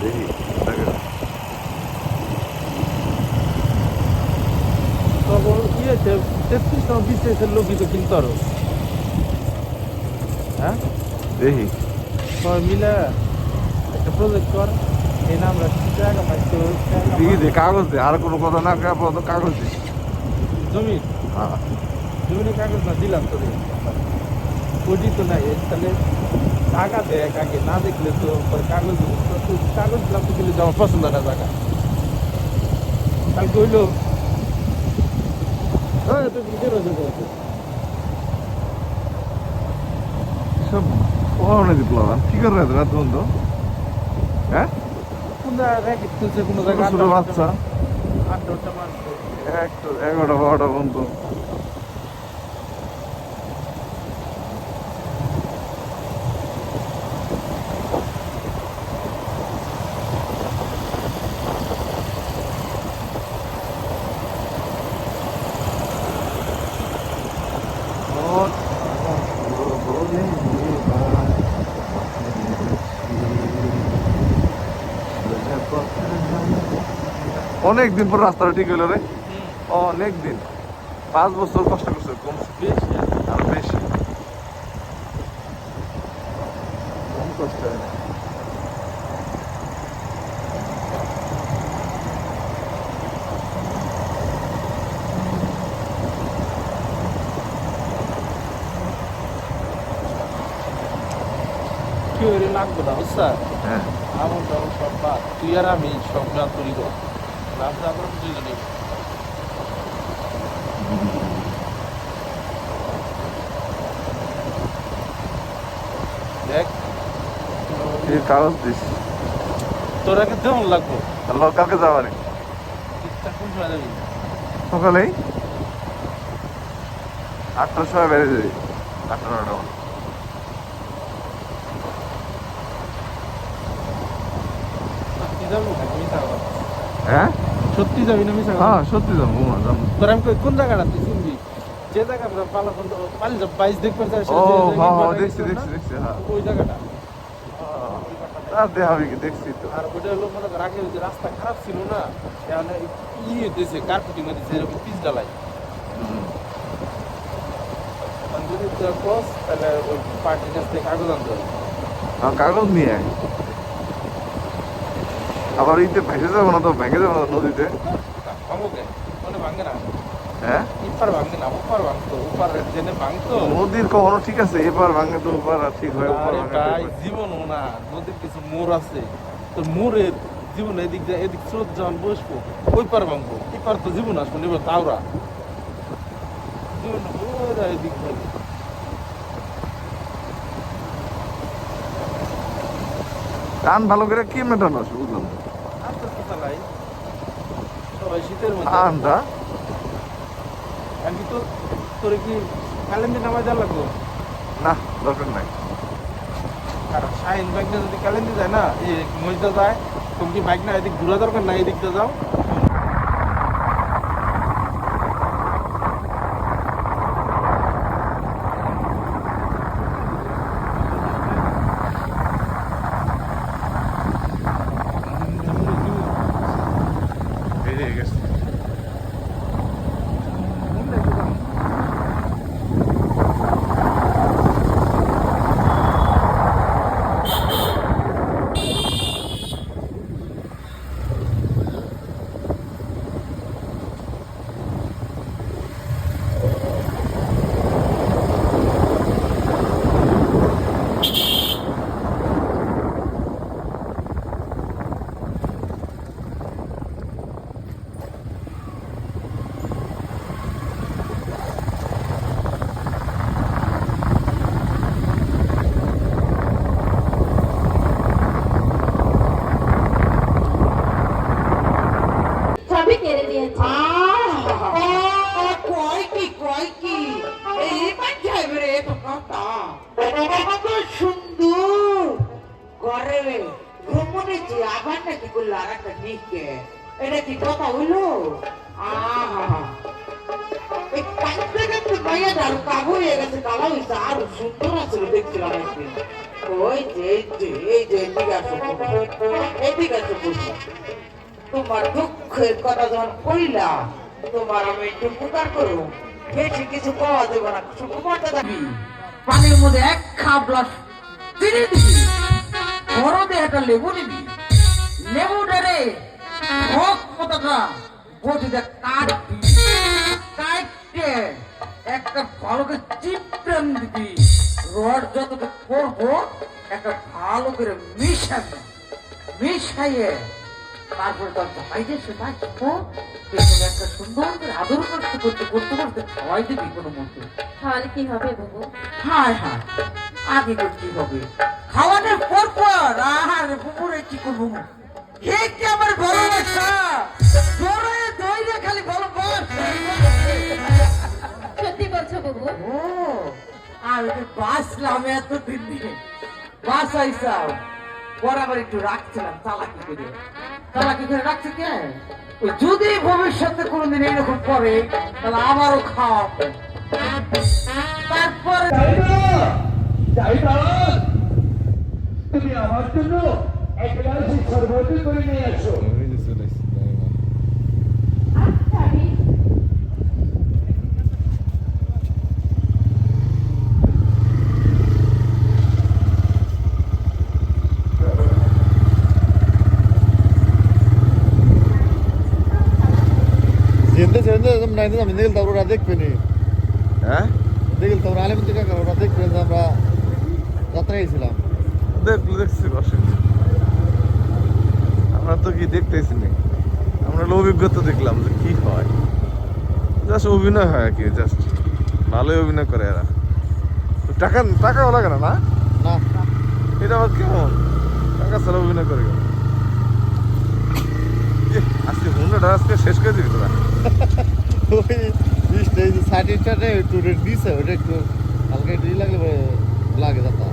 দেখি তখন কি হয়েছে তেত্রিশ টাকা বিশ টাকা লোকই তো কিনতে আরও হ্যাঁ দেখি সবাই মিলে একটা প্রজেক্ট কর এই নাম রাখছি টাকা পাইছো দেখি দে কাগজ দে আর কোনো কথা না কা তো কাগজ দে জমি হ্যাঁ জমিনে কাগজ না দিলাম ওটি তো নাই তাহলে টাকা দেখ আগে না দেখলে তো কাগজ কাগজ দিলাম তো কিন্তু আমার পছন্দ না টাকা কালকে হইল হ্যাঁ সব ওখানে দিপলা কি করে রাত বন্ধ? হ্যাঁ? কোন র্যাকেট তুলছে কোনো জায়গায় বাচ্চা। আট দশটা মারছে একটা এগারোটা বারোটা পর্যন্ত অনেক দিন পর রাস্তাটা ঠিক হইল রে। অনেক দিন পাঁচ বছর কষ্ট করছে কমছে। আর বেশি। কম কষ্ট হয় না। কি হইলে লাগবে না বুঝছা হ্যাঁ। আমার সব বাদ। তুই আর আমি সব রাত তৈরি কর দেখ। এই কাগজ দিস। তোর আগে কেমন লাগবো? তাহলে কালকে যাওয়া রে ঠিকঠাক কোন সময় সকালেই। আটটার সময় বেড়ে যাবি। আটটা নটা হ্যাঁ? সত্যি যাবি না মিশা হ্যাঁ সত্যি যাব ঘুমা যাব তোর আমি কোন জায়গাটা তুই চিনবি যে জায়গা আমরা পালা ফোন পালি যাব বাইশ দেখতে পারছিস ও হ্যাঁ হ্যাঁ দেখছি দেখছি দেখছি হ্যাঁ। ওই জায়গাটা। আর দেখাবি কি দেখছি তো। আর ওটা হলো মনে কর আগে ওই যে রাস্তা খারাপ ছিল না সেখানে ই হইতেছে কার্পেটিং হইতেছে এরকম পিচ ডালাই যদি ক্রস তাহলে ওই পার্টির কাছ থেকে কাগজ আনতে হবে। কাগজ নিয়ে আয়। আবার ইতে ভেসে যাব না তো ভেঙে যাব না নদীতে? মানে ভাঙে হ্যাঁ? ভাঙে নদীর কখনো ঠিক আছে? এবার ভাঙে তো ওপার ঠিক হয় ভাঙে। জীবনও না নদীর কিছু মোড় আছে। তো মোড়ের জীবন এদিক এদিক স্রোত যখন বসবো ওই পার ভাঙবো। এপার তো জীবন আসব এবার তাওরা। জীবন এদিক টান ভালো করে কি মেটানো আছে বুঝলাম সবাই শীতের মধ্যে টানটা আর কি তোর কি ক্যালেন্ডার নামায় যা লাগবো? না দরকার নাই। আর শাহিন বাইক যদি ক্যালেন্ডার যায় না এই মজদা যায় তুমি কি বাইক না এদিক ঘুরা দরকার না এদিকটা যাও বেরিয়ে গেছে সবই কেড়ে নিয়েছে আহ, কয় কি কয় কি এই পাঞ্জাব রে কথা কত সুন্দর যে নাকি করল আর একটা এটা কি কথা হইল? তোমার দুঃখের কথা যখন কইলা, তোমার আমি একটু উপকার করো বেশি কিছু পাওয়া দেবো না, সুকুমারটা দাবি পানির মধ্যে এক খাবলা বড়দে একটা লেবু নিবি। লেবুটা রে হক মতটা বটিতে কাটবি। কাটতে একটা ভালো করে চিপটান দিবি। রড যতটা করব একটা ভালো করে মিশাবি। মিশাইয়ে তারপরে তার ভাইকে সেটাই পেছনে একটা সুন্দর করে আদর করতে করতে করতে করতে খাওয়াই দিবি কোনো মতো। তাহলে কি হবে বাবু? হায় হায়। আগে তো কি হবে? খাওয়ানোর পর পর আহার পুকুরে কি করব কে কি আমার ভালোবাসা তোরে দইরে খালি ভালোবাস সত্যি বলছো বাবু। ও তো বাসলাম এত দিন দিয়ে। বাসাইছাও বরাবর একটু রাখছিলাম চালাকি করে। চালাকি করে রাখছে কে? ওই যদি ভবিষ্যতে কোনোদিন এরকম করে তাহলে আমারও খাওয়া তারপরে তুমি আমার জন্য এক গ্লাস সরবতি করে নিয়ে আসো যেতে যেতে একদম নাইতে আমি দেখল তারপর ওরা দেখবে নি হ্যাঁ দেখল তারপর আলেম থেকে ওরা দেখবে যে আমরা যাত্রা গেছিলাম। দেখলে দেখছি অসুবিধা আমরা তো কি দেখতেছি না? আমরা হলো অভিজ্ঞতা দেখলাম যে কি হয়। জাস্ট অভিনয় হয় আর কি জাস্ট ভালোই অভিনয় করে এরা। টাকা টাকাও লাগে না না? এটা আবার কেমন? টাকা ছাড়া অভিনয় করে ইহ, আজকে হুন্ডাটা আজকে শেষ করে দিবি তোরা। ওই স্টেজ সাইডটা একটু দিছে ওটা একটু হালকা ই লাগলে লাগে যাত্রা।